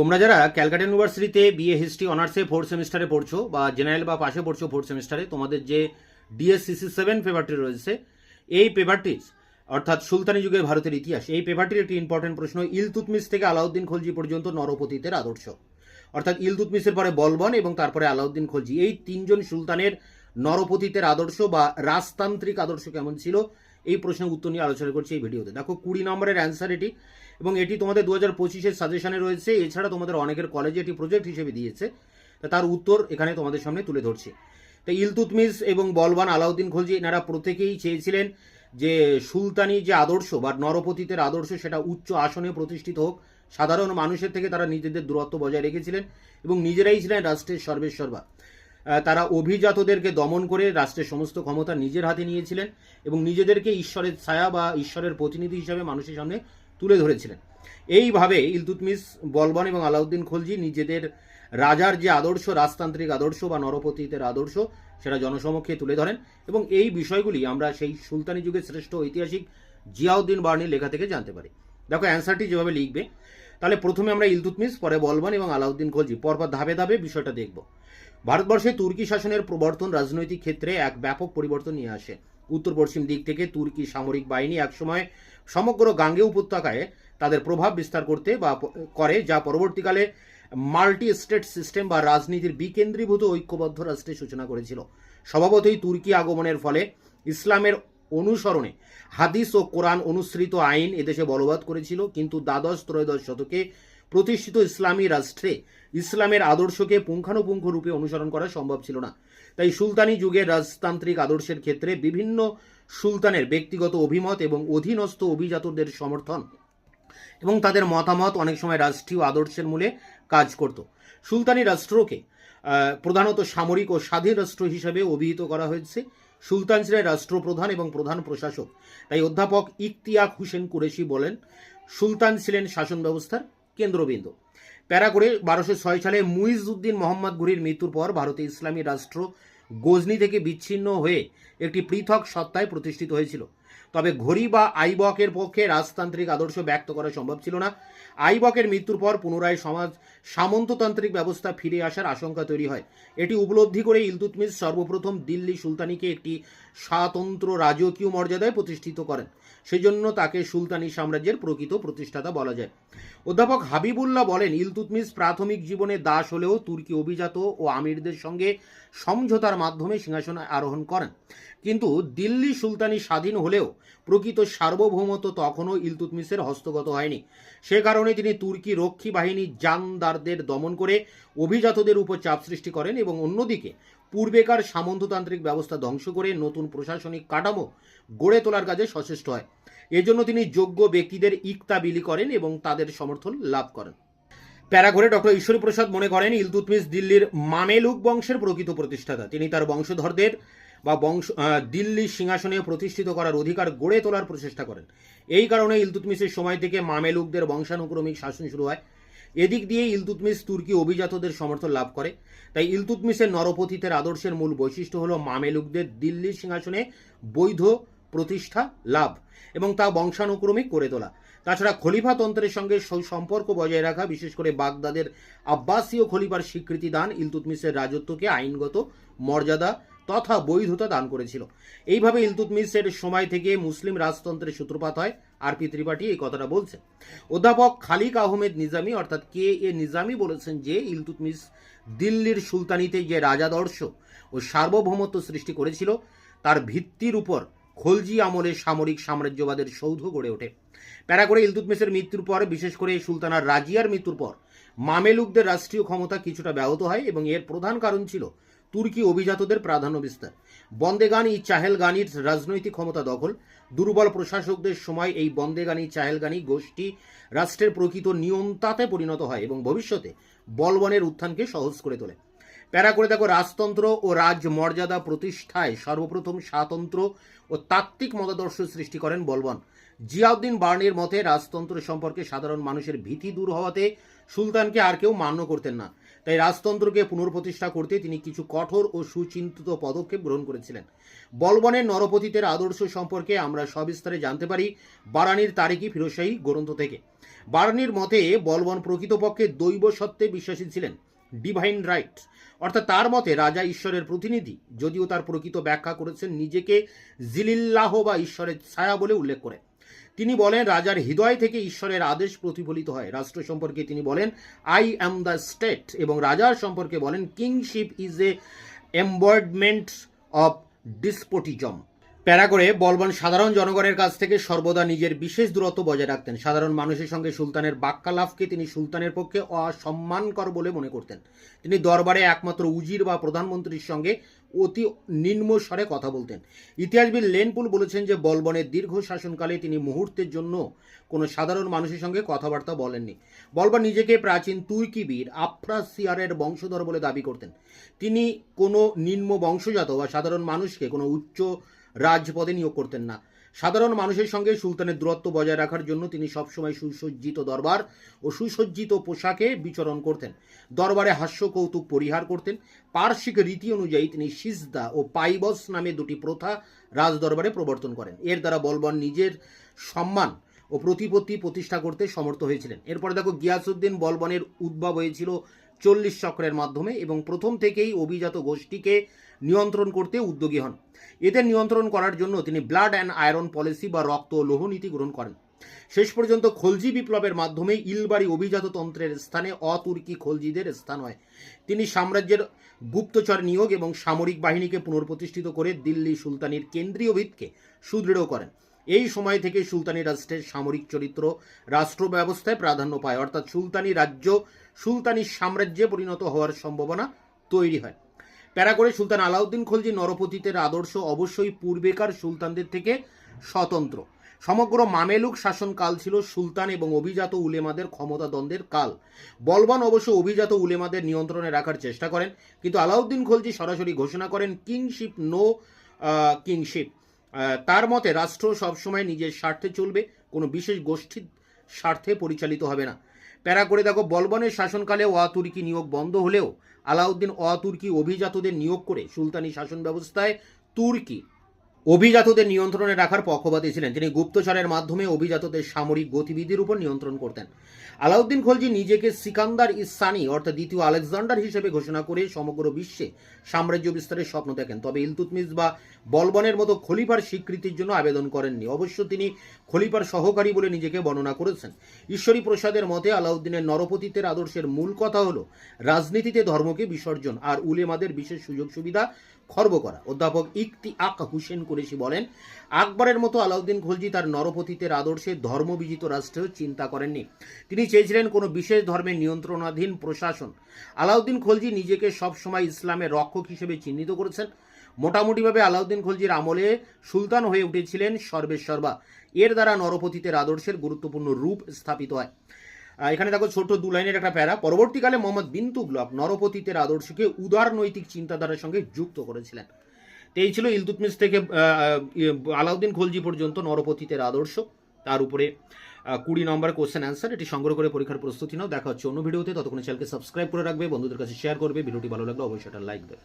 তোমরা যারা ক্যালকাটা ইউনিভার্সিটিতে বিএ হিস্ট্রি অনার্সে ফোর্থ সেমিস্টারে পড়ছো বা জেনারেল বা পাশে পড়ছো ফোর্থ সেমিস্টারে তোমাদের যে ডিএসসিসি সেভেন পেপারটি রয়েছে, এই পেপারটি অর্থাৎ সুলতানি যুগের ভারতের ইতিহাস, এই পেপারটির একটি ইম্পর্টেন্ট প্রশ্ন ইলতুতমিস থেকে আলাউদ্দিন খলজি পর্যন্ত নরপতিতের আদর্শ। অর্থাৎ ইলতুতমিসের পরে বলবন এবং তারপরে আলাউদ্দিন খলজি, এই তিনজন সুলতানের নরপতিতের আদর্শ বা রাজতান্ত্রিক আদর্শ কেমন ছিল, এই প্রশ্নের উত্তর নিয়ে আলোচনা করছি এই ভিডিওতে। দেখো, কুড়ি নম্বরের অ্যান্সার এটি এবং এটি তোমাদের দু হাজার পঁচিশের সাজেশনে রয়েছে। এছাড়া তোমাদের অনেকের কলেজে এটি প্রজেক্ট হিসেবে দিয়েছে। তার উত্তর এখানে তোমাদের সামনে তুলে ধরছি। তো ইলতুতমিস এবং বলবান আলাউদ্দিন খলজি, এনারা প্রত্যেকেই চেয়েছিলেন যে সুলতানি যে আদর্শ বা নরপতিতের আদর্শ সেটা উচ্চ আসনে প্রতিষ্ঠিত হোক, সাধারণ মানুষের থেকে তারা নিজেদের দূরত্ব বজায় রেখেছিলেন এবং নিজেরাই ছিলেন রাষ্ট্রের সর্বেশ্বর্বা তারা অভিজাতদেরকে দমন করে রাষ্ট্রের সমস্ত ক্ষমতা নিজের হাতে নিয়েছিলেন এবং নিজেদেরকে ঈশ্বরের ছায়া বা ঈশ্বরের প্রতিনিধি হিসাবে মানুষের সামনে তুলে ধরেছিলেন। এইভাবে ইলতুতমিস বলবান এবং আলাউদ্দিন খলজি নিজেদের রাজার যে আদর্শ, রাজতান্ত্রিক আদর্শ বা নরপতিতের আদর্শ, সেটা জনসমক্ষে তুলে ধরেন এবং এই বিষয়গুলি আমরা সেই সুলতানি যুগের শ্রেষ্ঠ ঐতিহাসিক জিয়াউদ্দিন বার্নির লেখা থেকে জানতে পারি। দেখো, অ্যান্সারটি যেভাবে লিখবে, তাহলে প্রথমে আমরা ইলতুতমিস পরে বলবান এবং আলাউদ্দিন খলজি, পরপর ধাপে ধাপে বিষয়টা দেখব। ভারতবর্ষে তুর্কি শাসনের প্রবর্তন রাজনৈতিক ক্ষেত্রে এক ব্যাপক পরিবর্তন নিয়ে আসে। উত্তর পশ্চিম দিক থেকে তুর্কি সামরিক বাহিনী একসময় সমগ্র গাঙ্গে উপত্যকায় তাদের প্রভাব বিস্তার করতে বা করে, যা পরবর্তীকালে মাল্টি স্টেট সিস্টেম বা রাজনীতির বিকেন্দ্রীভূত ঐক্যবদ্ধ রাষ্ট্রের সূচনা করেছিল। স্বভাবতই তুর্কি আগমনের ফলে ইসলামের অনুসরণে হাদিস ও কোরআন অনুসৃত আইন এদেশে বলবৎ করেছিল, কিন্তু দ্বাদশ, ত্রয়োদশ শতকে প্রতিষ্ঠিত ইসলামী রাষ্ট্রে ইসলামের আদর্শকে পুঙ্খানুপুঙ্খ রূপে অনুসরণ করা সম্ভব ছিল না। তাই সুলতানি যুগের রাজতান্ত্রিক আদর্শের ক্ষেত্রে বিভিন্ন সুলতানের ব্যক্তিগত অভিমত এবং অধীনস্থ অভিজাতদের সমর্থন এবং তাদের মতামত অনেক সময় রাষ্ট্রীয় আদর্শের মূলে কাজ করত। সুলতানি রাষ্ট্রকে প্রধানত সামরিক ও স্বাধীন রাষ্ট্র হিসেবে অভিহিত করা হয়েছে। সুলতান ছিলেন রাষ্ট্রপ্রধান এবং প্রধান প্রশাসক। তাই অধ্যাপক ইকতিয়াক হুসেন কুরেশি বলেন, সুলতান ছিলেন শাসন ব্যবস্থার কেন্দ্রবিন্দু। প্যারা করে বারোশো ছয় সালে মুইজউদ্দিন মোহাম্মদ ঘুরির মৃত্যুর পর ভারতে ইসলামী রাষ্ট্র গজনি থেকে বিচ্ছিন্ন হয়ে একটি পৃথক সত্তায় প্রতিষ্ঠিত হয়েছিল। তবে ঘড়ি বা আইবকের পক্ষে রাজতান্ত্রিক আদর্শ ব্যক্ত করা সম্ভব ছিল না। আইবকের মৃত্যুর পর পুনরায় সমাজ সামন্ততান্ত্রিক ব্যবস্থা ফিরে আসার আশঙ্কা তৈরি হয়। এটি উপলব্ধি করে ইলতুতমিস সর্বপ্রথম দিল্লি সুলতানিকে একটি স্বাতন্ত্র রাজকীয় মর্যাদায় প্রতিষ্ঠিত করেন। সেজন্য তাকে সুলতানি সাম্রাজ্যের প্রকৃত প্রতিষ্ঠাতা বলা যায়। অধ্যাপক হাবিবুল্লাহ বলেন ইলতুতমিস প্রাথমিক জীবনে দাস হলেও তুর্কি অভিজাত ও আমিরদের সঙ্গে সমঝোতার মাধ্যমে সিংহাসনে আরোহণ করেন। কিন্তু দিল্লি সুলতানি স্বাধীন হলেও প্রকৃত সার্বভৌমত্ব তখনও ইলতুতমিসের হস্তগত হয়নি। সে কারণে তিনি তুর্কি রক্ষী বাহিনী জানদারদের দমন করে অভিজাতদের উপর চাপ সৃষ্টি করেন এবং অন্যদিকে পূর্বেকার সামন্ততান্ত্রিক ব্যবস্থা ধ্বংস করে নতুন প্রশাসনিক কাঠামো গড়ে তোলার কাজে সচেষ্ট হয়। এজন্য তিনি যোগ্য ব্যক্তিদের ইকতা বিলি করেন এবং তাদের সমর্থন লাভ করেন। প্যারাঘরে ডক্টর ঈশ্বরী প্রসাদ মনে করেন ইলতুতমিস দিল্লির মামেলুক বংশের প্রকৃত প্রতিষ্ঠাতা। তিনি তার বংশধরদের বা বংশ আহ, দিল্লি সিংহাসনে প্রতিষ্ঠিত করার অধিকার গড়ে তোলার প্রচেষ্টা করেন। এই কারণে ইলতুতমিসের সময় থেকে মামেলুকদের বংশানুক্রমিক শাসন শুরু হয়। এদিক দিয়ে ইলতুতমিস তুর্কি অভিজাতদের সমর্থন লাভ করে। তাই ইলতুতমিসের নরপতিতের আদর্শের মূল বৈশিষ্ট্য হল মামেলুকদের দিল্লির সিংহাসনে বৈধ প্রতিষ্ঠা লাভ এবং তা বংশানুক্রমিক করে তোলা। তাছাড়া খলিফা তন্ত্রের সঙ্গে সম্পর্ক বজায় রাখা বিশেষ করে বাগদাদের আব্বাসীয় খলিফার স্বীকৃতি দান ইলতুতমিসের রাজত্বকে আইনগত মর্যাদা তথা বৈধতা দান করেছিল। এইভাবে ইলতুতমিসের সময় থেকে মুসলিম রাজতন্ত্রের সূত্রপাত হয়। আরপি ত্রিপাঠী এই কথাটা বলছেন। অধ্যাপক খালিক আহমেদ নিজামী অর্থাৎ কে এ নিজামী বলেছেন যে ইলতুতমিস দিল্লির সুলতানিতে যে রাজাদর্শ ও সার্বভৌমত্ব সৃষ্টি করেছিল, তার ভিত্তির উপর খলজি আমলে সামরিক সাম্রাজ্যবাদের সৌধ গড়ে ওঠে। প্যারা করে ইলতুতমিসের মৃত্যুর পর, বিশেষ করে সুলতানা রাজিয়ার মৃত্যুর পর, মামেলুকদের রাষ্ট্রীয় ক্ষমতা কিছুটা ব্যাহত হয় এবং এর প্রধান কারণ ছিল তুর্কি অভিজাতদের প্রাধান্য বিস্তার। বন্দেগানি চাহেলগানির রাজনৈতিক ক্ষমতা দখল। দুর্বল প্রশাসকদের সময় এই বন্দেগানি চাহেলগানি গোষ্ঠী রাষ্ট্রের প্রকৃত নিয়ন্তাতে পরিণত হয় এবং ভবিষ্যতে বলবনের উত্থানকে সহজ করে তোলে। প্যারা করে দেখো, রাজতন্ত্র ও রাজ মর্যাদা প্রতিষ্ঠায় সর্বপ্রথম স্বাতন্ত্র ও তাত্ত্বিক মতাদর্শ সৃষ্টি করেন বলবন। জিয়াউদ্দিন বার্নির মতে, রাজতন্ত্র সম্পর্কে সাধারণ মানুষের ভীতি দূর হওয়াতে সুলতানকে আর কেউ মান্য করতেন না। তাই রাজতন্ত্রকে পুনঃপ্রতিষ্ঠা করতে তিনি কিছু কঠোর ও সুচিন্তিত পদক্ষেপ গ্রহণ করেছিলেন। বলবনের নরপতিতের আদর্শ সম্পর্কে আমরা সবিস্তারে জানতে পারি বারানির তারিখি ফিরোশাহী গ্রন্থ থেকে। বারানির মতে, বলবন প্রকৃতপক্ষে দৈব সত্ত্বে বিশ্বাসী ছিলেন, ডিভাইন রাইট। অর্থাৎ তার মতে, রাজা ঈশ্বরের প্রতিনিধি, যদিও তার প্রকৃত ব্যাখ্যা করেছেন নিজেকে জিলিল্লাহ বা ঈশ্বরের ছায়া বলে উল্লেখ করে। তিনি বলেন, রাজার হৃদয় থেকে ঈশ্বরের আদেশ প্রতিফলিত হয়। রাষ্ট্র সম্পর্কে তিনি বলেন আই অ্যাম দ্য স্টেট এবং রাজার সম্পর্কে বলেন kingship is a embodiment of despotism প্যারা করে বলবান সাধারণ জনগণের কাছ থেকে সর্বদা নিজের বিশেষ দূরত্ব বজায় রাখতেন। সাধারণ মানুষের সঙ্গে সুলতানের বাক্যালাভকে তিনি সুলতানের পক্ষে অসম্মানকর বলে মনে করতেন। তিনি দরবারে একমাত্র উজির বা প্রধানমন্ত্রীর সঙ্গে অতি নিম্ন স্বরে কথা বলতেন। ইতিহাসবিদ লেনপুল বলেছেন যে, বলবনের দীর্ঘ শাসনকালে তিনি মুহূর্তের জন্য কোনো সাধারণ মানুষের সঙ্গে কথাবার্তা বলেননি। বলবন নিজেকে প্রাচীন তুর্কিবীর আফ্রাসিয়ারের বংশধর বলে দাবি করতেন। তিনি কোনো নিম্ন বংশজাত বা সাধারণ মানুষকে কোনো উচ্চ রাজপদে নিয়োগ করতেন না। সাধারণ মানুষের সঙ্গে সুলতানের দূরত্ব বজায় রাখার জন্য তিনি সবসময় সুসজ্জিত দরবার ও সুসজ্জিত পোশাকে বিচরণ করতেন। দরবারে হাস্য কৌতুক পরিহার করতেন। পার্শ্বিক রীতি অনুযায়ী তিনি সিজদা ও পাইবস নামে দুটি প্রথা রাজদরবারে প্রবর্তন করেন। এর দ্বারা বলবন নিজের সম্মান ও প্রতিপত্তি প্রতিষ্ঠা করতে সমর্থ হয়েছিলেন। এরপরে দেখো গিয়াসুদ্দিন বলবনের উদ্ভব হয়েছিল চল্লিশ চক্রের মাধ্যমে এবং প্রথম থেকেই অভিজাত গোষ্ঠীকে নিয়ন্ত্রণ করতে উদ্যোগী হন। এদের নিয়ন্ত্রণ করার জন্য তিনি ব্লাড অ্যান্ড আয়রন পলিসি বা রক্ত ও লোহ নীতি গ্রহণ করেন। শেষ পর্যন্ত খলজি বিপ্লবের মাধ্যমে ইলবাড়ি অভিজাততন্ত্রের স্থানে অতুর্কি খলজিদের স্থান হয়। তিনি সাম্রাজ্যের গুপ্তচর নিয়োগ এবং সামরিক বাহিনীকে পুনঃপ্রতিষ্ঠিত করে দিল্লি সুলতানির কেন্দ্রীয় ভিতকে সুদৃঢ় করেন। এই সময় থেকে সুলতানি রাষ্ট্রের সামরিক চরিত্র, রাষ্ট্র ব্যবস্থায় প্রাধান্য পায়। অর্থাৎ সুলতানি রাজ্য, সুলতানি সাম্রাজ্যে পরিণত হওয়ার সম্ভাবনা তৈরি হয়। প্যারা করে সুলতান আলাউদ্দিন খলজি নরপতিতের আদর্শ অবশ্যই পূর্বেকার সুলতানদের থেকে স্বতন্ত্র। সমগ্র মামেলুক শাসনকাল ছিল সুলতান এবং অভিজাত উলেমাদের ক্ষমতা দ্বন্দ্বের কাল। বলবান অবশ্য অভিজাত উলেমাদের নিয়ন্ত্রণে রাখার চেষ্টা করেন, কিন্তু আলাউদ্দিন খলজি সরাসরি ঘোষণা করেন, কিংশিপ নো কিংশিপ। তার মতে রাষ্ট্র সবসময় নিজের স্বার্থে চলবে, কোনো বিশেষ গোষ্ঠীর স্বার্থে পরিচালিত হবে না। প্যারা করে দেখো, বলবনের শাসনকালে অতুর্কি নিয়োগ বন্ধ হলেও আলাউদ্দিন অতুর্কি অভিজাতদের নিয়োগ করে সুলতানি শাসন ব্যবস্থায় তুর্কি অভিজাতদের নিয়ন্ত্রণে রাখার পক্ষপাতী ছিলেন। তিনি গুপ্তচরের মাধ্যমে অভিজাতদের সামরিক গতিবিধির উপর নিয়ন্ত্রণ করতেন। আলাউদ্দিন খলজি নিজেকে সিকান্দার ইসানি, অর্থাৎ দ্বিতীয় আলেকজান্ডার হিসেবে ঘোষণা করে সমগ্র বিশ্বে সাম্রাজ্য বিস্তারের স্বপ্ন দেখেন। তবে ইলতুতমিস বা বলবনের মতো খলিফার স্বীকৃতির জন্য আবেদন করেননি। অবশ্য তিনি খলিফার সহকারী বলে নিজেকে বর্ণনা করেছেন। ঈশ্বরী প্রসাদের মতে, আলাউদ্দিনের নরপতিত্বের আদর্শের মূল কথা হল রাজনীতিতে ধর্মকে বিসর্জন, আর উলেমাদের বিশেষ সুযোগ সুবিধা খর্ব করা। অধ্যাপক ইকতি আক হুসেন কুরেশি বলেন, আকবরের মতো আলাউদ্দিন খলজি তার নরপতিতের আদর্শে ধর্মবিজিত রাষ্ট্রেও চিন্তা করেননি। তিনি চেয়েছিলেন কোনো বিশেষ ধর্মের নিয়ন্ত্রণাধীন প্রশাসন। আলাউদ্দিন খলজি নিজেকে সবসময় ইসলামের রক্ষক হিসেবে চিহ্নিত করেছেন। মোটামুটিভাবে আলাউদ্দিন খলজির আমলে সুলতান হয়ে উঠেছিলেন সর্বেশ্বরবা এর দ্বারা নরপতিতের আদর্শের গুরুত্বপূর্ণ রূপ স্থাপিত হয়। এখানে দেখো ছোট দু লাইনের একটা প্যারা। পরবর্তীকালে মোহাম্মদ বিন তুগলক নরপতিতের আদর্শকে উদার নৈতিক চিন্তাধারার সঙ্গে যুক্ত করেছিলেন। তো এই ছিল ইলতুতমিস থেকে আহ, আলাউদ্দিন খলজি পর্যন্ত নরপতিতের আদর্শ। তার উপরে কুড়ি নম্বর কোশ্চেন অ্যান্সার এটি সংগ্রহ করে পরীক্ষার প্রস্তুতি নাও। দেখা হচ্ছে অন্য ভিডিওতে। ততক্ষণ চ্যানেলকে সাবস্ক্রাইব করে রাখবে বন্ধুদের কাছে শেয়ার করবে। ভিডিওটি ভালো লাগলে অবশ্যই একটা লাইক দেবে।